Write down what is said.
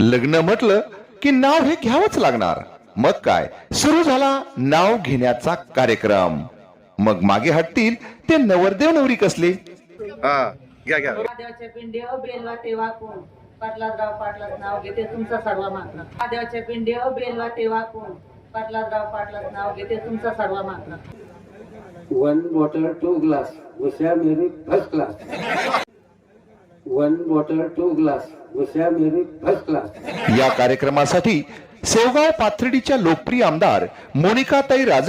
लग्न म्हटलं की नाव हे घ्यावंच लागणार. मग काय? सुरू झाला नाव घेण्याचा कार्यक्रम. मग मागे हटतील ते नवरदेव नवरी कसले? घ्या घ्या. महादेवाच्या पिंडी बेलवा तेव्हा कोण? पाटलादराव पाटलाच नाव घेते तुमचा सर्व मात्र. महादेवाच्या पिंडी बेलवा तेव्हा कोण? पाटलादराव पाटलाच नाव घेते तुमचा सर्व मात्र. One bottle, two glass. Usha Mary first class. One water two glass Usha Mary first class या कार्यक्रमासाठी सेवगाव पाथर्डीच्या लोकप्रिय आमदार मोनिकाताई राजे